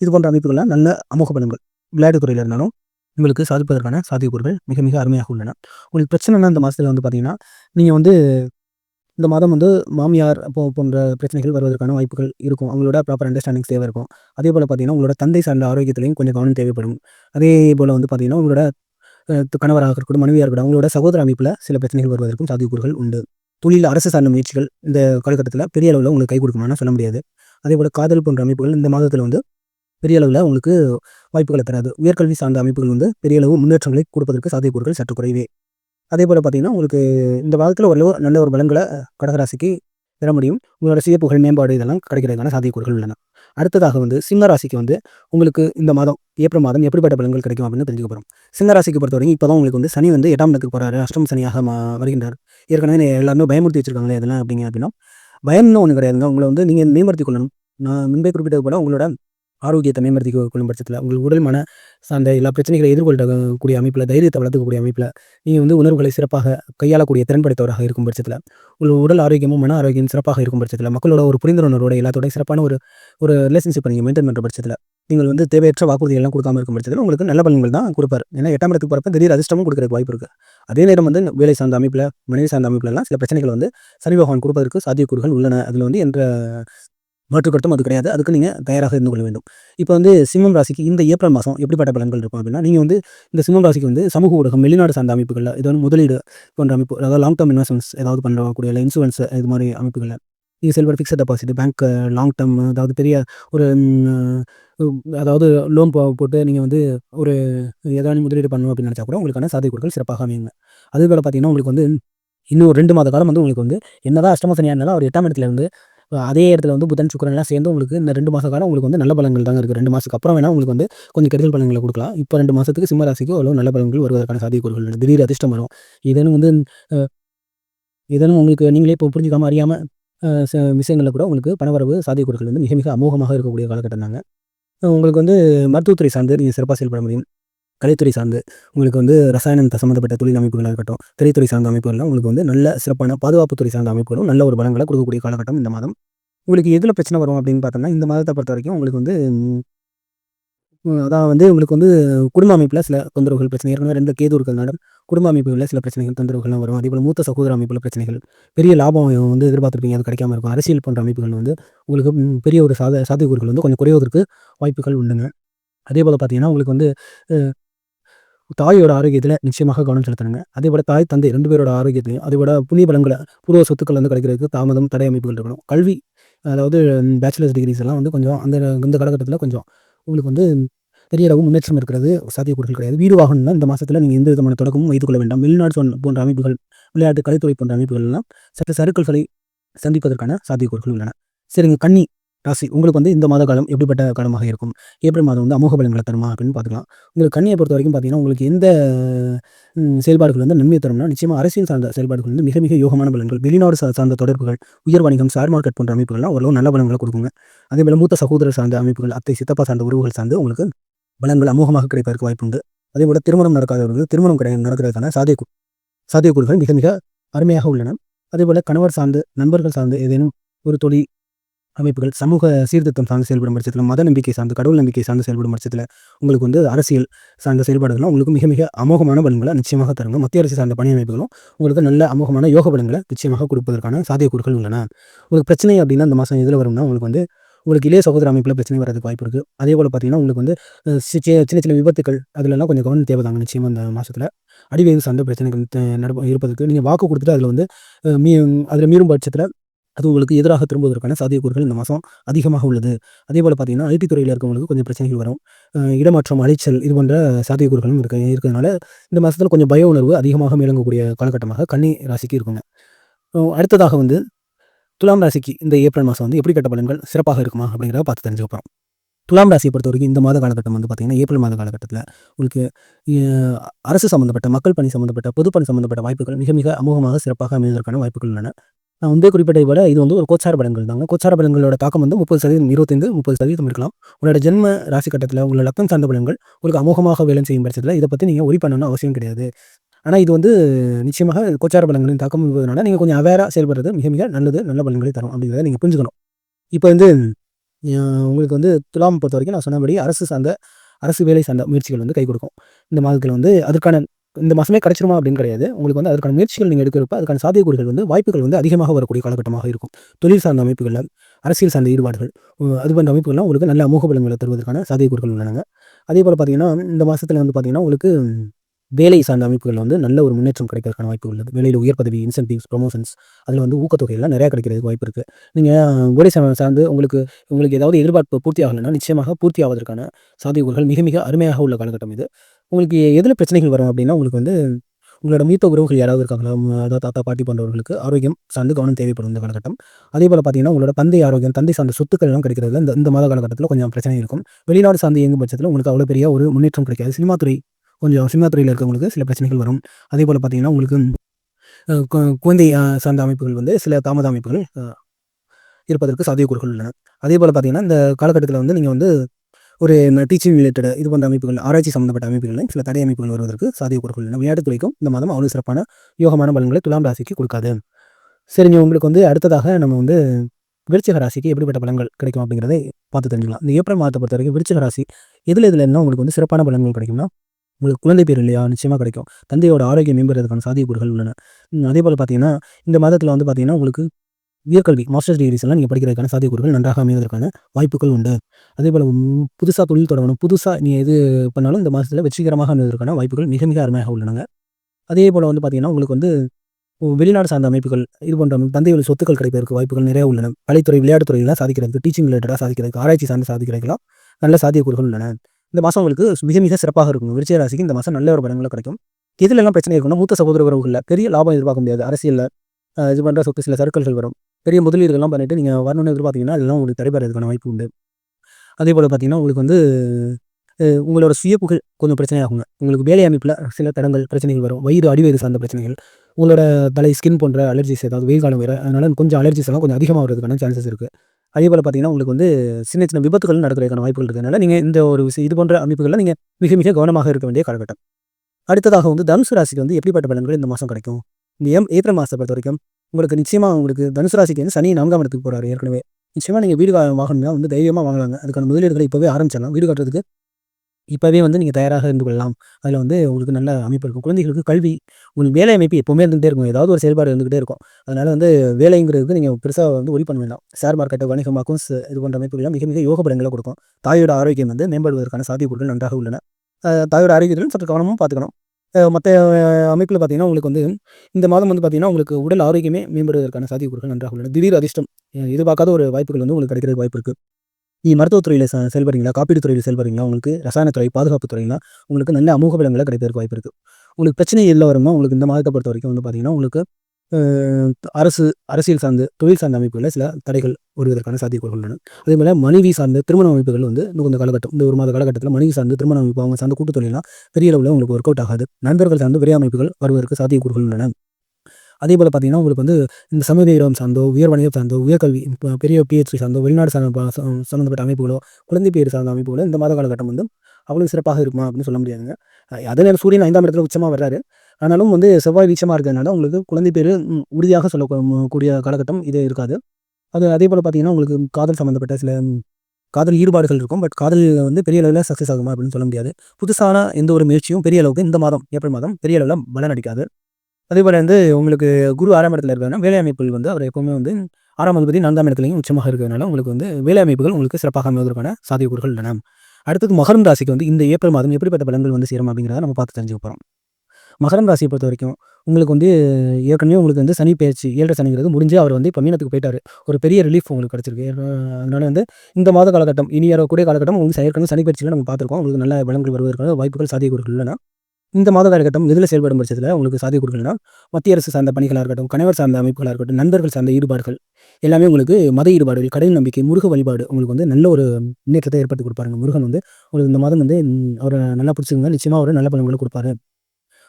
இது போன்ற அமைப்புகள்லாம் நல்ல அமோக பலன்கள் விளையாட்டுத் துறையில் இருந்தாலும் உங்களுக்கு சாதிப்பதற்கான சாத்தியக்கூறுகள் மிக மிக அருமையாக உள்ளன. உங்களுக்கு பிரச்சனைனா இந்த மாதத்தில் வந்து பார்த்தீங்கன்னா நீங்கள் வந்து இந்த மாதம் வந்து மாமியார் போ போன்ற பிரச்சனைகள் வருவதற்கான வாய்ப்புகள் இருக்கும். அவங்களோட ப்ராப்பர் அண்டர்ஸ்டாண்டிங்ஸ் தேவை இருக்கும். அதே போல் பார்த்தீங்கன்னா உங்களோட தந்தை சார்ந்த ஆரோக்கியத்திலையும் கொஞ்சம் கவனம் தேவைப்படும். அதே போல் வந்து பார்த்தீங்கன்னா உங்களோட கணவராக இருக்கட்டும் மனைவியாக இருக்கட்டும் அவங்களோட சகோதர அமைப்பில் சில பிரச்சனைகள் வருவதற்கும் சாத்தியக்கூறுகள் உண்டு. தொழில் அரசு சார்ந்த முயற்சிகள் இந்த காலகட்டத்தில் பெரிய அளவில் உங்களுக்கு கை கொடுக்கணும்னா சொல்ல முடியாது. அதே போல் காதல் போன்ற அமைப்புகள் இந்த மாதத்தில் வந்து பெரிய அளவில் உங்களுக்கு வாய்ப்புகளை தராது. உயர்கல்வி சார்ந்த அமைப்புகள் வந்து பெரிய அளவு முன்னேற்றங்களை கொடுப்பதற்கு சாத்தியக்கூறுகள் சற்று குறைவே. அதே போல் பார்த்தீங்கன்னா உங்களுக்கு இந்த மாதத்தில் ஓரளவு நல்ல ஒரு பலன்களை கடகராசிக்கு பெற முடியும். உங்களோட சுய புகழ் மேம்பாடு இதெல்லாம் கிடைக்கிறதுக்கான சாத்தியக்கூறுகள் உள்ளன. அடுத்ததாக வந்து சிம்ம ராசிக்கு வந்து உங்களுக்கு இந்த மாதம் ஏப்ரல் மாதம் எப்படிப்பட்ட பலன்கள் கிடைக்கும் அப்படின்னு தெரிஞ்சுக்க போகிறோம் சிம்ம ராசிக்கு பொறுத்த வரைக்கும் இப்போ தான் உங்களுக்கு வந்து சனி வந்து எட்டாம் இடத்துக்கு போகிறாரு அஷ்டம் சனியாக மா வருகின்றார். ஏற்கனவே எல்லாருமே பயமுறுத்தி வச்சிருக்காங்களே இதெல்லாம் அப்படிங்க அப்படின்னா பயம்னு ஒன்று கிடையாதுங்க. உங்களை வந்து நீங்கள் மேம்படுத்தி கொள்ளணும். நான் முன்பே குறிப்பிட்டது போல உங்களோட ஆரோக்கியத்தை மேம்படுத்தி கொள்ளும் பட்சத்தில் உங்கள் உடல் மன சார்ந்த எல்லா பிரச்சனைகளை எதிர்கொள்ளக்கூடிய அமைப்பில் தைரியத்தை வளர்த்துக்கக்கூடிய அமைப்பில் நீங்கள் வந்து உணர்வுகளை சிறப்பாக கையாளக்கூடிய திறன் படைத்தவராக இருக்கும் பட்சத்தில் உங்கள் உடல் ஆரோக்கியமும் மன ஆரோக்கியம் சிறப்பாக இருக்கும் பட்சத்தில் மக்களோட ஒரு புரிந்துணர்வோட எல்லாத்தோட சிறப்பான ஒரு ஒரு ரிலேஷன்ஷிப்பை நீங்கள் மெயின்டைன் பண்ணுற பட்சத்தில் நீங்கள் வந்து தேவையற்ற வாக்குறுதிகள்லாம் கொடுக்காம இருக்கும் பட்சத்தில் உங்களுக்கு நல்ல பலன்கள் தான் கொடுப்பார். ஏன்னா எட்டாம் இடத்துக்கு போகிறப்ப திடீர் அதிர்ஷ்டமும் கொடுக்குறதுக்கு வாய்ப்பு இருக்குது அதே நேரம் வந்து வேலை சார்ந்த அமைப்பில் மனைவி சார்ந்த அமைப்புலலாம் சில பிரச்சனைகள் வந்து சனி பகவான் கொடுப்பதற்கு சாத்தியக்கூறுகள் உள்ளன. அதில் வந்து என்ற மாற்றுக்கருத்தும் அது கிடையாது. அதுக்கு நீங்கள் தயாராக இருந்து கொள்ள வேண்டும். இப்போ வந்து சிம்மம் ராசிக்கு இந்த ஏப்ரல் மாதம் எப்படிப்பட்ட பலன்கள் இருக்கும் அப்படின்னா நீங்கள் வந்து இந்த சிம்மம் ராசிக்கு வந்து சமூக ஊடகம் வெளிநாடு சார்ந்த அமைப்புகளில் இது வந்து முதலீடு போன்ற அமைப்பு அதாவது லாங் டேர்ம் இன்வெஸ்ட்மெண்ட்ஸ் ஏதாவது பண்ணக்கூடிய இல்லை இன்சூரன்ஸ் இது மாதிரி அமைப்புகளில் நீங்கள் செல்வர் fixed deposit bank long term அதாவது பெரிய ஒரு அதாவது லோன் போட்டு நீங்கள் வந்து ஒரு ஏதாவது முதலீடு பண்ணணும் அப்படின்னு நினச்சா கூட உங்களுக்கான சாத்தியக்கூறுகள் சிறப்பாக அமையுங்க. அதே போல் பார்த்தீங்கன்னா உங்களுக்கு வந்து இன்னும் ரெண்டு மாத காலம் வந்து உங்களுக்கு வந்து என்னதான் அஷ்டம சனியாக இருந்தாலும் அவர் எட்டாம் இடத்துல இருந்து அதே இடத்துல வந்து புதன் சுக்கரன்லாம் சேர்ந்து உங்களுக்கு இந்த ரெண்டு மாத காலம் உங்களுக்கு வந்து நல்ல பலன்கள் தாங்க இருக்குது ரெண்டு மாதத்துக்கு அப்புறம் வேணால் உங்களுக்கு வந்து கொஞ்சம் கெடுதல் பலன்களை கொடுக்கலாம். இப்போ ரெண்டு மாதத்துக்கு சிம்ம ராசிக்கு அவ்வளோ நல்ல பலன்கள் வருவதற்கான சாத்தியக்கூறுகள் திடீர் அதிர்ஷ்டம் வரும். இதனும் வந்து இதனும் உங்களுக்கு நீங்களே இப்போ புரிஞ்சுக்காம அறியாமல் விஷயங்களில் கூட உங்களுக்கு பணவரவு சாத்தியக்கூறுகள் வந்து மிக மிக அமோகமாக இருக்கக்கூடிய காலகட்டம் தாங்க. உங்களுக்கு வந்து மருத்துவத்துறை சார்ந்து நீங்கள் சிறப்பாக செயல்பட முடியும். கலைத்துறை சார்ந்து உங்களுக்கு வந்து ரசாயனம் சம்மந்தப்பட்ட தொழில் அமைப்புகளாக இருக்கட்டும் திரைத்துறை சார்ந்த அமைப்புகள்லாம் உங்களுக்கு வந்து நல்ல சிறப்பான பாதுகாப்புத்துறை சார்ந்த அமைப்புகளும் நல்ல ஒரு பலங்களை கொடுக்கக்கூடிய காலகட்டம் இந்த மாதம். உங்களுக்கு எதில் பிரச்சனை வரும் அப்படின்னு பார்த்தோம்னா இந்த மாதத்தை பொறுத்த வரைக்கும் உங்களுக்கு வந்து அதான் வந்து உங்களுக்கு வந்து குடும்ப அமைப்பில் சில தொந்தரவுகள் பிரச்சனை. ஏற்கனவே ரெண்டு கேதூர்கள் நடம் குடும்ப அமைப்புகளில் சில பிரச்சனைகள் தொந்தரவுகள்லாம் வரும். அதே போல் மூத்த சகோதர அமைப்பில் பிரச்சனைகள் பெரிய லாபம் வந்து எதிர்பார்த்துருப்பீங்க அது கிடைக்காம இருக்கும். அரசியல் போன்ற அமைப்புகள் வந்து உங்களுக்கு பெரிய ஒரு சாத சாத்தியக்கூறுகள் வந்து கொஞ்சம் குறைவதற்கு வாய்ப்புகள் உண்டுங்க. அதே போல் பார்த்தீங்கன்னா உங்களுக்கு வந்து தாயோட ஆரோக்கியத்தில் நிச்சயமாக கவனம் செலுத்தணுங்க. அதே போல் தாய் தந்தை ரெண்டு பேரோட ஆரோக்கியத்தையும் அதே போல் புதிய பலங்களை பூர்வ சொத்துக்கள் வந்து கிடைக்கிறதுக்கு தாமதம் தடை அமைப்புகள் இருக்கணும். கல்வி அதாவது பேச்சுலர்ஸ் டிகிரிஸ் எல்லாம் வந்து கொஞ்சம் அந்த இந்த காலகட்டத்தில் கொஞ்சம் உங்களுக்கு வந்து பெரிய அளவு முன்னேற்றம் இருக்கிறது சாத்தியக்கூறுகள் கிடையாது. வீடு வாகனம்னா இந்த மாதத்தில் நீங்கள் எந்த விதமான தொடக்கமும் வைத்துக் கொள்ள வேண்டாம். வெளிநாடு சொன்ன போன்ற அமைப்புகள் விளையாட்டு கலைத்துறை போன்ற அமைப்புகள்லாம் சற்று சருக்கல்களை சந்திப்பதற்கான சாத்தியக்கூறுகள் உள்ளன. சரிங்க கன்னி. ராசி உங்களுக்கு வந்து இந்த மாத காலம் எப்படிப்பட்ட காலமாக இருக்கும்? ஏப்ரல் மாதம் வந்து அமோக பலன்களை தருமா அப்படின்னு பார்த்துக்கலாம். உங்களுக்கு கண்ணியை பொறுத்த வரைக்கும் பார்த்தீங்கன்னா உங்களுக்கு எந்த செயல்பாடுகள் வந்து நன்மை தரும்னா நிச்சயமாக அரசியல் சார்ந்த செயல்பாடுகள் வந்து மிக மிக யோகமான பலன்கள். வெளிநாடு சார்ந்த தொடர்புகள் உயர் வணிகம் ஷேர் மார்க்கெட் போன்ற அமைப்புகள்லாம் ஓரளவு நல்ல பலன்களை கொடுக்குங்க. அதே போல் மூத்த சகோதரர் சார்ந்த அமைப்புகள் அத்தை சித்தப்பா சார்ந்த உறவுகள் சார்ந்து உங்களுக்கு பலன்கள் அமோகமாக கிடைப்பதற்கு வாய்ப்புண்டு. அதே போல் திருமணம் நடக்காதவர்கள் திருமணம் கிடையாது நடக்கிறதுக்கான சாத்திய சாத்தியக்கூறுகள் மிக மிக அருமையாக உள்ளன. அதே போல் கணவர் சார்ந்து நண்பர்கள் சார்ந்து ஏதேனும் ஒரு தொழில் அமைப்புகள் சமூக சீர்திருத்தம் சார்ந்து செயல்படும் பட்சத்தில் மத நம்பிக்கை சார்ந்து கடவுள் நம்பிக்கை சார்ந்து செயல்படும் பட்சத்தில் உங்களுக்கு வந்து அரசியல் சார்ந்த செயல்பாடுகளும் உங்களுக்கு மிக மிக அமோகமான பலன்களை நிச்சயமாக தருங்க. மத்திய அரசு சார்ந்த பணி அமைப்புகளும் உங்களுக்கு நல்ல அமோகமான யோக பலன்களை நிச்சயமாக கொடுப்பதற்கான சாத்தியக்கூறுகள் உள்ளன. உங்களுக்கு பிரச்சனை அப்படின்னா இந்த மாதம் இதில் வரும்னா உங்களுக்கு வந்து உங்களுக்கு இளைய சகோதர அமைப்பில் பிரச்சனை வரதுக்கு வாய்ப்பு இருக்குது அதே போல் பார்த்தீங்கன்னா உங்களுக்கு வந்து சின்ன சின்ன விபத்துக்கள் அதிலெல்லாம் கொஞ்சம் கவனம் தேவைதாங்க நிச்சயமாக இந்த மாதத்தில் அடிவயது சார்ந்த பிரச்சனைகள் இருப்பதற்கு நீங்கள் வாக்கு கொடுத்துட்டு அதில் வந்து மீ அதில் மீறும் பட்சத்தில் அது உங்களுக்கு எதிராக திரும்புவதற்கான சாத்தியக்கூறுகள் இந்த மாதம் அதிகமாக உள்ளது. அதே போல் பார்த்தீங்கன்னா ஐடி துறையில் இருக்கவங்களுக்கு கொஞ்சம் பிரச்சனைகள் வரும். இடமாற்றம் அலைச்சல் இது போன்ற சாத்தியக்கூறுகளும் இருக்க இருக்கிறதுனால இந்த மாதத்தில் கொஞ்சம் பய உணர்வு அதிகமாக மேலங்கக்கூடிய காலகட்டமாக கன்னி ராசிக்கு இருக்குங்க. அடுத்ததாக வந்து துலாம் ராசிக்கு இந்த ஏப்ரல் மாதம் வந்து எப்படிப்பட்ட பலன்கள் சிறப்பாக இருக்குமா அப்படிங்கிறத பார்த்து தெரிஞ்சுக்க போகிறோம் துலாம் ராசியை பொறுத்த வரைக்கும் இந்த மாத காலகட்டம் வந்து பார்த்திங்கன்னா ஏப்ரல் மாத காலகட்டத்தில் உங்களுக்கு அரசு சம்மந்தப்பட்ட மக்கள் பணி சம்மந்தப்பட்ட பொதுப்பணி சம்மந்தப்பட்ட வாய்ப்புகள் மிக மிக அமோகமாக சிறப்பாக அமைவதற்கான வாய்ப்புகள் உள்ளன. நான் முன்பே குறிப்பிட்டதை விட இது வந்து ஒரு கோச்சார பலன்கள் தாங்க. கோச்சார பலன்களோட தாக்கம் வந்து முப்பது சதவீதம் இருபத்தைந்து முப்பது சதவீதம் இருக்கலாம். உங்களோட ஜென்ம ராசி கட்டத்தில் உங்களோட லக்னம் சார்ந்த பலன்கள் உங்களுக்கு அமோகமாக வேலை செய்யும் பட்சத்தில் இதை பற்றி நீங்கள் ஒரி பண்ணணும் அவசியம் கிடையாது. ஆனால் இது வந்து நிச்சயமாக கோச்சார பலன்களின் தாக்கம் இருப்பதனால நீங்கள் கொஞ்சம் அவேராக செயல்படுறது மிக மிக நல்லது நல்ல பலன்களை தரும் அப்படிங்கிறத நீங்கள் புரிஞ்சுக்கணும். இப்போ வந்து உங்களுக்கு வந்து துலாம் பொறுத்த வரைக்கும் நான் சொன்னபடி அரசு சார்ந்த அரசு வேலை சார்ந்த முயற்சிகள் வந்து கை கொடுக்கும். இந்த மாதத்தில் வந்து அதற்கான இந்த மாதமே கிடைச்சிருமா அப்படின்னு கிடையாது. உங்களுக்கு வந்து அதுக்கான முயற்சிகள் நீங்கள் எடுக்கிறப்ப அதுக்கான சாத்தியக்கூறுகள் வந்து வாய்ப்புகள் வந்து அதிகமாக வரக்கூடிய காலகட்டமாக இருக்கும். தொழில் சார்ந்த அமைப்புகளில் அரசியல் சார்ந்த ஈடுபாடுகள் அது போன்ற அமைப்புகள்லாம் உங்களுக்கு நல்ல அமோக பலன்களை தருவதற்கான சாத்தியக்கூறுகள் உள்ளனங்க. அதே போல் பார்த்தீங்கன்னா இந்த மாதத்தில் வந்து பார்த்தீங்கன்னா உங்களுக்கு வேலை சார்ந்த அமைப்புகளில் வந்து நல்ல ஒரு முன்னேற்றம் கிடைக்கிறதுக்கான வாய்ப்பு உள்ளது. வேலையில் உயர் பதவி இன்சென்டிவ்ஸ் ப்ரொமோஷன்ஸ் அதில் வந்து ஊக்கத்தொகையெல்லாம் நிறையா கிடைக்கிறதுக்கு வாய்ப்பு இருக்குது நீங்கள் வேலை சா சார்ந்து உங்களுக்கு உங்களுக்கு ஏதாவது எதிர்பார்ப்பு பூர்த்தி ஆகலைன்னா நிச்சயமாக பூர்த்தி ஆவதற்கான சாத்தியக்கூறுகள் மிக மிக அருமையாக உள்ள காலகட்டம் இது. உங்களுக்கு எதில் பிரச்சனைகள் வரும் அப்படின்னா உங்களுக்கு வந்து உங்களோட மூத்த உறவுகள் யாராவது இருக்காங்களா? அதாவது தாத்தா பாட்டி போன்றவர்களுக்கு ஆரோக்கியம் சார்ந்து கவனம் தேவைப்படும் இந்த காலகட்டம். அதே போல் பார்த்தீங்கன்னா உங்களோட தந்தை ஆரோக்கியம் தந்தை சார்ந்த சொத்துக்கள் எல்லாம் கிடைக்கிறதுல இந்த இந்த மாத காலகட்டத்தில் கொஞ்சம் பிரச்சனை இருக்கும். வெளிநாடு சார்ந்து இயங்கும் பட்சத்தில் உங்களுக்கு அவ்வளோ பெரிய ஒரு முன்னேற்றம் கிடைக்காது. சினிமா துறை கொஞ்சம் சினிமா துறையில் இருக்கவங்களுக்கு சில பிரச்சனைகள் வரும். அதே போல் பார்த்தீங்கன்னா உங்களுக்கு கு- குழந்தை சார்ந்த அமைப்புகள் வந்து சில தாமத அமைப்புகள் இருப்பதற்கு சாத்தியக்கூறுகள் உள்ளன. அதே போல் பார்த்தீங்கன்னா இந்த காலகட்டத்தில் வந்து நீங்கள் வந்து ஒரு டீச்சிங் ரிலேட்டட் இது போன்ற அமைப்புகள் ஆராய்ச்சி சம்மந்தப்பட்ட அமைப்புகளில் சில தடை அமைப்புகள் வருவதற்கு சாத்தியக்கூறுகள். உள்ளன விளையாட்டுத்துறைக்கும் இந்த மாதம் அவ்வளோ சிறப்பான யோகமான பலன்களை துலாம் ராசிக்கு கொடுக்காது. சரிங்க உங்களுக்கு வந்து அடுத்ததாக நம்ம வந்து விருச்சிக ராசிக்கு எப்படிப்பட்ட பலன்கள் கிடைக்கும் அப்படிங்கிறதை பார்த்து தெரிஞ்சுக்கலாம். இந்த ஏப்ரல் மாதத்தை பொறுத்த வரைக்கும் விருச்சிக ராசி எதில் இதில் என்ன உங்களுக்கு வந்து சிறப்பான பலன்கள் கிடைக்கும்னா உங்களுக்கு குழந்தை பேர் இல்லையா? நிச்சயமாக கிடைக்கும். தந்தையோட ஆரோக்கியம் மேம்படுறதுக்கான சாத்தியக்கூறுகள் உள்ளன. அதே போல் பார்த்தீங்கன்னா இந்த மாதத்தில் வந்து பார்த்தீங்கன்னா உங்களுக்கு உயர்கல்வி மாஸ்டர்ஸ் டிகிரிஸ் எல்லாம் நீங்கள் படிக்கிறதுக்கான சாத்தியக்கூறுகள் நன்றாக அமைவதற்கான வாய்ப்புகள் உண்டு. அதே போல் புதுசாக தொழில் தொடங்கணும் புதுசாக நீ எது பண்ணாலும் இந்த மாதத்தில் வெற்றிகரமாக அமைவதற்கான வாய்ப்புகள் மிக மிக அருமையாக உள்ளனங்க. அதே போல் வந்து பார்த்தீங்கன்னா உங்களுக்கு வந்து வெளிநாடு சார்ந்த அமைப்புகள் இது போன்ற தந்தைகள் சொத்துக்கள் கிடைப்பதற்கு வாய்ப்புகள் நிறைய உள்ளன. கலைத்துறை விளையாட்டுத் துறையெல்லாம் சாதிக்கிறதுக்கு டீச்சிங் ரிலேட்டடாக சாதிக்கிறதுக்கு ஆராய்ச்சி சார்ந்து சாதிக்கிறதுக்கெல்லாம் நல்ல சாத்தியக்கூறுகள் உள்ளன. இந்த மாதம் உங்களுக்கு மிக மிக சிறப்பாக இருக்கும் விருச்சிக ராசிக்கு இந்த மாதம் நல்ல ஒரு பலன்களை கிடைக்கும். எதுலெல்லாம் பிரச்சனை இருக்குன்னா மூத்த சகோதர உறவுகளில் பெரிய லாபம் எதிர்பார்க்க முடியாது. அரசியலில் இது பண்ணுற சொத்து சில சர்க்கிள்கள் வரும். பெரிய முதலீடுகள்லாம் பண்ணிட்டு நீங்கள் வரணும்னு எதிர்பார்த்தீங்கன்னா அதெல்லாம் உங்களுக்கு தடைபெறதுக்கான வாய்ப்பு உண்டு. அதே போல் பார்த்தீங்கன்னா உங்களுக்கு வந்து உங்களோட சுய புகழ் கொஞ்சம் பிரச்சனையாகுங்க. உங்களுக்கு வேலை அமைப்பில் சில தடங்கள் பிரச்சனைகள் வரும். வயிறு அடிவயிறு சார்ந்த பிரச்சனைகள் உங்களோட தலை ஸ்கின் போன்ற அலர்ஜிஸ் ஏதாவது வெயில் காலம் வேறு அதனால கொஞ்சம் அலர்ஜிஸ் எல்லாம் கொஞ்சம் அதிகமாக வரதுக்கான சான்சஸ் இருக்குது அதே போல் பார்த்தீங்கன்னா உங்களுக்கு வந்து சின்ன சின்ன விபத்துகள் நடக்கிறதுக்கான வாய்ப்புகள் இருக்கிறதுனால நீங்கள் இந்த ஒரு விஷயம் இது போன்ற அமைப்புகளில் நீங்கள் மிக மிக கவனமாக இருக்க வேண்டிய காலகட்டம். அடுத்ததாக வந்து தனுசு ராசிக்கு வந்து எப்படிப்பட்ட பலன்கள் இந்த மாதம் கிடைக்கும்? இந்த ஏம் ஏப்ரல் மாதத்தை பொறுத்த வரைக்கும் உங்களுக்கு நிச்சயமாக உங்களுக்கு தனுசு ராசிக்கு வந்து சனி நான்காம் இடத்துக்கு போகிறாரு ஏற்கனவே. நிச்சயமாக நீங்கள் வீடு வா- வாங்கணும்னா வந்து தைரியமாக வாங்கலாங்க. அதுக்கான முதலீடுகளை இப்போவே ஆரம்பிச்சிடலாம். வீடு கட்டுறதுக்கு இப்போவே வந்து நீங்கள் தயாராக இருந்து கொள்ளலாம். அதில் வந்து உங்களுக்கு நல்ல அமைப்பு இருக்கும். குழந்தைகளுக்கு கல்வி உங்களுக்கு வேலை அமைப்பு எப்போவுமே இருந்துகிட்டே இருக்கும். ஏதாவது ஒரு செயல்பாடு இருந்துகிட்டே இருக்கும். அதனால் வந்து வேலைங்கிறதுக்கு நீங்கள் பெருசாக வந்து ஒளி பண்ண வேண்டாம். ஷேர் மார்க்கெட்டு வணிகமாக்கும் இது போன்ற அமைப்புகள்லாம் மிக மிக யோக பலன்களை கொடுக்கும். தாயோட ஆரோக்கியம் வந்து மேம்படுவதற்கான சாத்தியக்கூறுகள் நன்றாக உள்ளன. தாயோட ஆரோக்கியத்திலும் சற்று கவனமும் பார்த்துக்கணும். மற்ற அமைப்பில் பார்த்தீங்கன்னா உங்களுக்கு வந்து இந்த மாதம் வந்து பார்த்தீங்கன்னா உங்களுக்கு உடல் ஆரோக்கியமே மேம்படுவதற்கான சாத்தியக்கூறுகள் நன்றாக உள்ளன. திடீர் அதிர்ஷ்டம் எதிர்பார்க்காத ஒரு வாய்ப்புகள் வந்து உங்களுக்கு கிடைக்கிறதுக்கு வாய்ப்பு இருக்குது நீ மருத்துவத்துறையில் செயல்படுறீங்களா? காப்பீடு துறையில் செயல்படுறீங்களா? உங்களுக்கு ரசாயனத்துறை பாதுகாப்பு துறையில உங்களுக்கு நல்ல அமோக பலங்களை கிடைப்பதற்கு வாய்ப்பு இருக்குது உங்களுக்கு பிரச்சனை இல்லை வருமா? உங்களுக்கு இந்த மாதத்தை பொறுத்த வரைக்கும் வந்து பார்த்தீங்கன்னா உங்களுக்கு அரசு அரசியல் சார்ந்து தொழில் சார்ந்த அமைப்புகளில் சில தடைகள் வருவதற்கான சாத்தியக்கூறுகள் உள்ளன. அதே போல் மனைவி சார்ந்த திருமண அமைப்புகள் வந்து இந்த காலகட்டம் இந்த ஒரு மாத காலகட்டத்தில் மனைவி சார்ந்து திருமண அமைப்பு அவங்க சார்ந்த கூட்டு தொழிலாம் பெரிய அளவில் உங்களுக்கு ஒர்க் அவுட் ஆகாது. நண்பர்கள் சார்ந்த பெரிய அமைப்புகள் வருவதற்கு சாத்தியக்கூறுகள் உள்ளன. அதே போல் பார்த்தீங்கன்னா உங்களுக்கு வந்து இந்த சமூக சார்ந்தோ உயர் வணிகம் சார்ந்தோ உயர்கல்வி இப்போ பெரிய பிஹெச்டி சார்ந்தோ வெளிநாடு சார்ந்த சம்மந்தப்பட்ட அமைப்புகளோ குழந்தை பேர் சார்ந்த அமைப்புகளோ இந்த மாத காலகட்டம் வந்து அவ்வளோ சிறப்பாக இருக்குமா அப்படின்னு சொல்ல முடியாதுங்க. அதே நேரம் சூரியன் ஐந்தாம் இடத்துல உச்சமாக வர்றாரு. ஆனாலும் வந்து செவ்வாய் வீச்சமாக இருக்கிறதுனால உங்களுக்கு குழந்தை பேர் உறுதியாக சொல்ல கூடிய காலகட்டம் இது இருக்காது. அது அதே போல் பார்த்தீங்கன்னா உங்களுக்கு காதல் சம்மந்தப்பட்ட சில காதல் ஈடுபாடுகள் இருக்கும். பட் காதல் வந்து பெரிய அளவில் சக்ஸஸ் ஆகுமா அப்படின்னு சொல்ல முடியாது. புதுசான எந்த ஒரு முயற்சியும் பெரிய அளவுக்கு இந்த மாதம் ஏப்ரல் மாதம் பெரிய அளவில் பலன் அடிக்காது. அதே போல் வந்து உங்களுக்கு குரு ஆறாம் இடத்துல இருக்கிறதுனா வேலை அமைப்புகள் வந்து அவர் எப்பவுமே வந்து ஆறாம் அதிபதி நான்காம் இடத்துலையும் உச்சமாக இருக்கிறதுனால உங்களுக்கு வந்து வேலை அமைப்புகள் உங்களுக்கு சிறப்பாக அமைவதற்கான சாத்தியக்கூறுகள் உள்ளன. அடுத்தது மகரம் ராசிக்கு வந்து இந்த ஏப்ரல் மாதம் எப்படிப்பட்ட பலன்கள் வந்து சேரும் அப்படிங்கிறத நம்ம பார்த்து தெரிஞ்சுக்க போகிறோம் மகரம் ராசியை பொறுத்த வரைக்கும் உங்களுக்கு வந்து ஏற்கனவே உங்களுக்கு வந்து சனி பயிற்சி ஏழரை சனிங்கிறது முடிஞ்சு அவர் வந்து இப்போ மீனத்துக்கு போயிட்டார். ஒரு பெரிய ரிலீஃப் உங்களுக்கு கிடச்சிருக்கு. அதனால வந்து இந்த மாத காலகட்டம் இனி வரக்கூடிய காலகட்டம் உங்களுக்கு ஏற்கனவே சனி பயிற்சியில் நம்ம பார்த்துருக்கோம். உங்களுக்கு நல்ல பலன்கள் வருவதற்கான வாய்ப்புகள் சாத்தியக்கூறுகள் இல்லைனா இந்த மாத காலகட்டம் இதில் செயல்படும் பட்சத்தில் உங்களுக்கு சாத்தியக்கூறுகள்னா மத்திய அரசு சார்ந்த பணிகளாக இருக்கட்டும் கணவர் சார்ந்த அமைப்புகளாக இருக்கட்டும் நண்பர்கள் சார்ந்த ஈடுபாடுகள் எல்லாமே உங்களுக்கு மத ஈடுபாடுகள் கடல் நம்பிக்கை முருக வழிபாடு உங்களுக்கு வந்து நல்ல ஒரு முன்னேற்றத்தை ஏற்படுத்தி கொடுப்பாருங்க. முருகன் வந்து உங்களுக்கு இந்த மாதம் வந்து அவரை நல்லா பிடிச்சிருந்தா நிச்சயமாக அவர் நல்ல பலன்களை கொடுப்பாரு.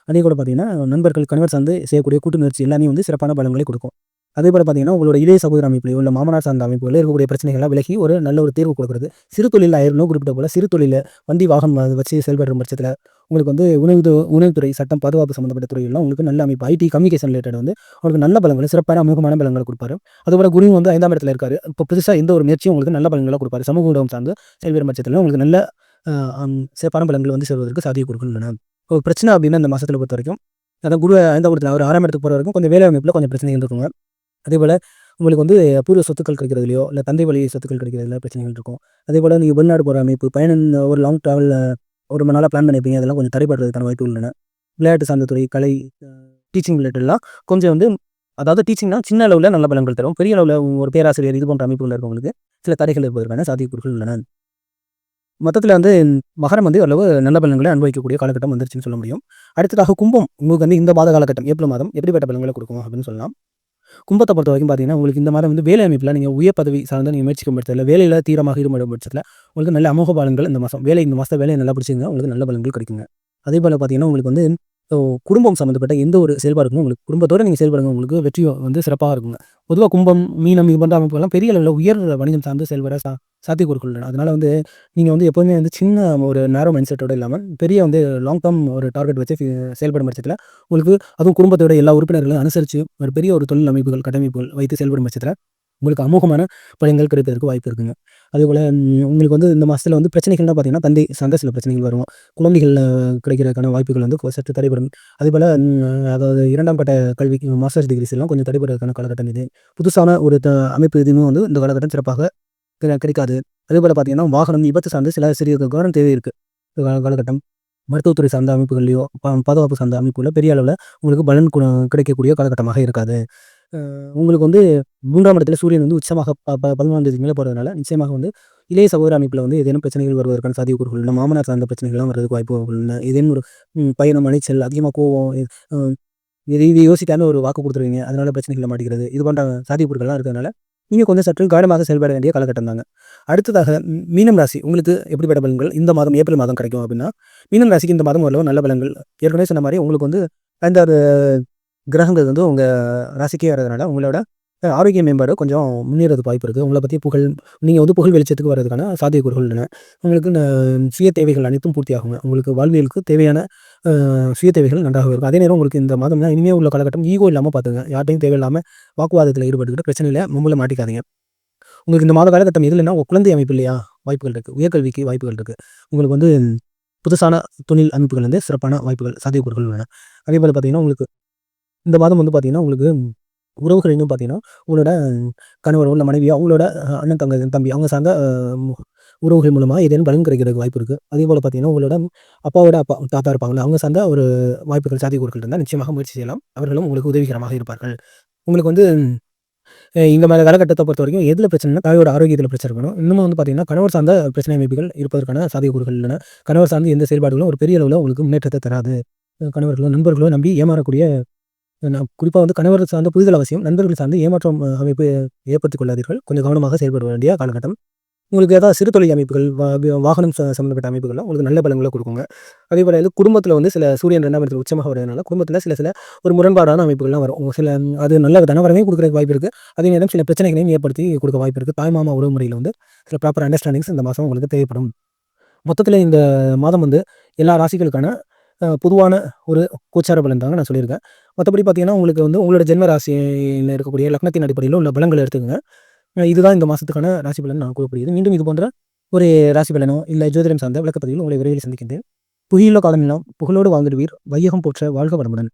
அதே கூட பார்த்தீங்கன்னா நண்பர்கள் கணவர் சார்ந்து செய்யக்கூடிய கூட்டு முயற்சி எல்லாமே வந்து சிறப்பான பலன்களை கொடுக்கும். அதே போல் பார்த்தீங்கன்னா உங்களோட இளைய சகோதர அமைப்புலையோ இல்லை மாமனார் சார்ந்த அமைப்புகளில் இருக்கக்கூடிய பிரச்சனைகள்லாம் விலகி ஒரு நல்ல ஒரு தீர்வு கொடுக்குறது. சிறு தொழில் ஆயிரம் குறிப்பிட்ட போல சிறு தொழிலில் வண்டி வாகனம் வச்சு செயல்படுற பட்சத்தில் உங்களுக்கு வந்து உணவு உணவுத்துறை சட்டம் பாதுகாப்பு சம்மந்தப்பட்ட துறையெல்லாம் உங்களுக்கு நல்ல அமைப்பு. ஐடி கம்யூனிகேஷன் ரிலேட்டட் வந்து உங்களுக்கு நல்ல பலங்கள் சிறப்பான அமுகமான பலங்களை கொடுப்பாரு. அதுபோல் குரு வந்து ஐந்தாம் இடத்துல இருக்காரு. இப்போ புதுசாக எந்த ஒரு முயற்சியும் உங்களுக்கு நல்ல பலங்களாக கொடுப்பாரு. சமூக ஊடகம் சார்ந்து செயல்படும் பட்சத்தில் உங்களுக்கு நல்ல சிறப்பான பலங்கள் வந்து சேர்வதற்கு சாத்திய உள்ளன. ஒரு பிரச்சனை அப்படின்னா இந்த மாதத்தில் பொறுத்த வரைக்கும் அதான் குரு ஐந்தாம் இடத்துல அவர் ஆறாம் இடத்துக்கு போகிற வரைக்கும் கொஞ்சம் வேலை அமைப்பில் கொஞ்சம் பிரச்சனை இருந்துருக்குங்க. அதே போல் உங்களுக்கு வந்து பூர்வ சொத்துக்கள் கிடைக்கிறதுலையோ இல்லை தந்தை வழி சொத்துக்கள் கிடைக்கிறதுல பிரச்சனைகள் இருக்கும். அதே போல் நீங்கள் வெளிநாடு போகிற அமைப்பு பயணம் ஒரு லாங் ட்ராவலில் ஒரு மணி நாளாக பிளான் பண்ணிப்பீங்க அதெல்லாம் கொஞ்சம் தடைபடுறதுக்கான வாய்ப்பு உள்ளன. விளையாட்டு சார்ந்த துறை கலை டீச்சிங் ரிலேட்டட்லாம் கொஞ்சம் வந்து அதாவது டீச்சிங்னா சின்ன அளவில் நல்ல பலன்கள் தரும். பெரிய அளவில் ஒரு பேராசிரியர் இது போன்ற அமைப்புகள் இருக்கவங்களுக்கு சில தடைகள் இருப்பதற்கான சாத்தியக்கூறுகள் உள்ளன. மொத்தத்தில் வந்து மகரம் வந்து ஓரளவு நல்ல பலன்களை அனுபவிக்கக்கூடிய காலகட்டம் வந்துருச்சுன்னு சொல்ல முடியும். அடுத்ததாக கும்பம் உங்களுக்கு வந்து இந்த மாத காலகட்டம் ஏப்ரல் மாதம் எப்படிப்பட்ட பலன்களை கொடுக்கும் அப்படின்னு சொல்லலாம். கும்பத்தை பொறுத்த வரைக்கும் பார்த்தீங்கன்னா உங்களுக்கு இந்த மாதம் வந்து வேலை அமைப்பில் நீங்கள் உயர் பதவி சார்ந்த நீங்கள் முயற்சிக்கும் பட்சத்தில் வேலையில் தீரமாக ஈடுபடும் பட்சத்தில் உங்களுக்கு நல்ல அமோக பலன்கள் இந்த மாதம் வேலை இந்த மாதம் வேலையை நல்லா பிடிச்சிங்க உங்களுக்கு நல்ல பலன்கள் கிடைக்குங்க. அதே போல் பார்த்தீங்கன்னா உங்களுக்கு வந்து குடும்பம் சம்மந்தப்பட்ட எந்த ஒரு செயல்பாடுக்கும் உங்களுக்கு குடும்பத்தோடு நீங்கள் செயல்படுங்க உங்களுக்கு வெற்றி வந்து சிறப்பாக இருக்குங்க. பொதுவாக கும்பம் மீனம் இது போன்ற அமைப்புகள்லாம் பெரிய அளவில் உயர் வணிகம் சார்ந்து செயல்பட சா சாத்தியக்கூறுகள். உள்ளன அதனால் வந்து நீங்கள் வந்து எப்போதுமே வந்து சின்ன ஒரு நேரோ மைண்ட் செட்டோட இல்லாமல் பெரிய வந்து லாங் டேர்ம் ஒரு டார்கெட் வச்சு செயல்படும் பட்சத்தில் உங்களுக்கு அதுவும் குடும்பத்தோட எல்லா உறுப்பினர்களும் அனுசரித்து ஒரு பெரிய ஒரு தொழில் அமைப்புகள் கட்டமைப்புகள் வைத்து செயல்படும் பட்சத்தில் உங்களுக்கு அமோகமான பலன்கள் கிடைப்பதற்கு வாய்ப்பு இருக்குங்க. அதேபோல் உங்களுக்கு வந்து இந்த மாதத்தில் வந்து பிரச்சனைகள்லாம் பார்த்தீங்கன்னா தந்தை சந்தசில சில பிரச்சனைகள் வரும். குழந்தைகள் கிடைக்கிறதுக்கான வாய்ப்புகள் வந்து சற்று தடைபடும். அதேபோல் அதாவது இரண்டாம் கட்ட கல்வி மாஸ்டர்ஸ் டிகிரிஸ் எல்லாம் கொஞ்சம் தடைபடுறதுக்கான காலகட்டம் இது. புதுசான ஒரு த அமைப்பு இதுவும் வந்து இந்த காலகட்டம் சிறப்பாக கிடைக்காது. அதேபோல் பார்த்தீங்கன்னா வாகனம் விபத்து சார்ந்து சில சிறிய கவனம் தேவை இருக்குது காலகட்டம். மருத்துவத்துறை சார்ந்த அமைப்புகள்லையோ பா- பாதுகாப்பு சார்ந்த அமைப்புகளில் பெரிய அளவில் உங்களுக்கு பலன் கு- கிடைக்கக்கூடிய காலகட்டமாக இருக்காது. உங்களுக்கு வந்து மூன்றாம் இடத்துல சூரியன் வந்து உச்சமாக ப பதினொன்றாம் தேதி மேலே போகிறதுனால நிச்சயமாக வந்து இளைய சகோதர அமைப்பில் வந்து ஏதேனும் பிரச்சனைகள் வருவதற்கான சாத்தியக்கூறுகள் இல்லை மாமனார் சார்ந்த பிரச்சனைகள்லாம் வரதுக்கு வாய்ப்புகள் இல்லை ஏதேனும் ஒரு பயணம் அலைச்சல் அதிகமாக கோவம் இது இது யோசிக்காமல் ஒரு வாக்கு கொடுத்துருவீங்க. அதனால பிரச்சனைகளை மாட்டிக்கிறது. இது போன்ற சாத்தியக்கூறுகள்லாம் இருக்கிறதுனால நீங்கள் கொஞ்சம் சற்று கவனமாக செயல்பட வேண்டிய காலகட்டம் தாங்க அடுத்ததாக மீனம் ராசி உங்களுக்கு எப்படிப்பட்ட பலன்கள்? இந்த மாதம் ஏப்ரல் மாதம் கிடைக்கும் அப்படின்னா மீனம் ராசிக்கு இந்த மாதம் ஓரளவு நல்ல பலன்கள். ஏற்கனவே சொன்ன மாதிரி உங்களுக்கு வந்து அந்த கிரகங்கள் வந்து உங்கள் ராசிக்கே வர்றதுனால உங்களோட ஆரோக்கிய மேம்பாடு கொஞ்சம் முன்னேறதுக்கு வாய்ப்பு இருக்குது உங்களை பற்றி புகழ் நீங்கள் வந்து புகழ் வெளிச்சத்துக்கு வர்றதுக்கான சாத்தியக்கூறுகள் உள்ளன. உங்களுக்கு சுய தேவைகள் அனைத்தும் பூர்த்தியாகுங்க உங்களுக்கு வாழ்வியலுக்கு தேவையான சுய தேவைகள் நன்றாக இருக்கும். அதே நேரம் உங்களுக்கு இந்த மாதம் தான் இனிமேல் உள்ள காலகட்டம் ஈகோ இல்லாமல் பார்த்துங்க யார்ட்டையும் தேவையில்லாமல் வாக்குவாதத்தில் ஈடுபட்டுக்கிட்டு பிரச்சனையில் மும்பில் மாட்டிக்காதீங்க. உங்களுக்கு இந்த மாத காலகட்டம் எதுலன்னா உங்க குழந்தை அமைப்பு இல்லையா? வாய்ப்புகள் இருக்குது உயர்கல்விக்கு வாய்ப்புகள் இருக்குது உங்களுக்கு வந்து புதுசான தொழில் அமைப்புகள் வந்து சிறப்பான வாய்ப்புகள் சாத்தியக்கூறுகள் உள்ளன. அதே போல் பார்த்தீங்கன்னா உங்களுக்கு இந்த மாதம் வந்து பார்த்தீங்கன்னா உங்களுக்கு உறவுகள் இன்னும் பார்த்தீங்கன்னா உங்களோட கணவரோ இல்லை மனைவியோ அவங்களோட அண்ணன் தங்க தம்பி அவங்க சார்ந்த மு- உறவுகள் மூலமாக ஏதேனும் பலன் கிடைக்கிறதுக்கு வாய்ப்பு இருக்குது அதே போல் பார்த்தீங்கன்னா உங்களோட அப்பாவோட அப்பா தாத்தா இருப்பாங்களா அவங்க சார்ந்த ஒரு வாய்ப்புகள் சாத்தியக்கூறுகள் இருந்தால் நிச்சயமாக முயற்சி செய்யலாம். அவர்களும் உங்களுக்கு உதவிகரமாக இருப்பார்கள். உங்களுக்கு வந்து இந்த மாதிரி காலகட்டத்தை பொறுத்த வரைக்கும் எதில் பிரச்சனைனா தாயோட ஆரோக்கியத்தில் பிரச்சனை இருக்கணும். இன்னமும் வந்து பார்த்தீங்கன்னா கணவர் சார்ந்த பிரச்சனை அமைப்புகள் இருப்பதற்கான சாத்தியக்கூறுகள் இல்லைனா கணவர் சார்ந்த எந்த செயல்பாடுகளும் ஒரு பெரிய அளவில் உங்களுக்கு முன்னேற்றத்தை தராது. கணவர்களோ நண்பர்களோ நம்பி ஏமாறக்கூடிய நான் குறிப்பாக வந்து கணவர் சார்ந்த புரிதல் அவசியம். நண்பர்கள் சார்ந்து ஏமாற்றம் அமைப்பு ஏற்படுத்திக் கொள்ளாதீர்கள். கொஞ்சம் கவனமாக செயல்பட வேண்டிய காலகட்டம். உங்களுக்கு ஏதாவது சிறு தொழில் அமைப்புகள் வாகனம் ச- சம்பந்தப்பட்ட அமைப்புகள்லாம் உங்களுக்கு நல்ல பலன்களை கொடுக்குங்க. அதே போல் வந்து குடும்பத்தில் வந்து சில சூரியன் ரெண்டாம் இடத்துல உச்சமாக வருவதனால குடும்பத்தில் சில சில ஒரு முரண்பாடான அமைப்புகள்லாம் வரும். சில அது நல்ல தனவரமே கொடுக்குற வாய்ப்பு இருக்குது அதே நேரம் சில பிரச்சனைகளையும் ஏற்படுத்தி கொடுக்க வாய்ப்பு இருக்குது தாய்மாமா உறவு முறையில் வந்து சில ப்ராப்பர் அண்டர்ஸ்டாண்டிங்ஸ் இந்த மாதம் உங்களுக்கு தேவைப்படும். மொத்தத்தில் இந்த மாதம் வந்து எல்லா ராசிகளுக்கான பொதுவான ஒரு கோச்சார பலன் தாங்க நான் சொல்லியிருக்கேன். மற்றபடி பார்த்தீங்கன்னா உங்களுக்கு வந்து உங்களோட ஜென்ம ராசியில் இருக்கக்கூடிய லக்னத்தின் அடிப்படையில் உள்ள பலங்களை எடுத்துக்கங்க. இதுதான் இந்த மாதத்துக்கான ராசி பலன் நான் கூறப்படுகிறது. மீண்டும் இது போன்ற ஒரு ராசி பலனோ இல்லை ஜோதிடம் சார்ந்த விளக்கப்பதிவில் உங்களை விரைவில் சந்திக்கின்றேன். புகியுள்ள காலமெல்லாம் புகழோடு வாழ்ந்துடுவீர். வையகம் போற்ற வாழ்க வளமுடன்.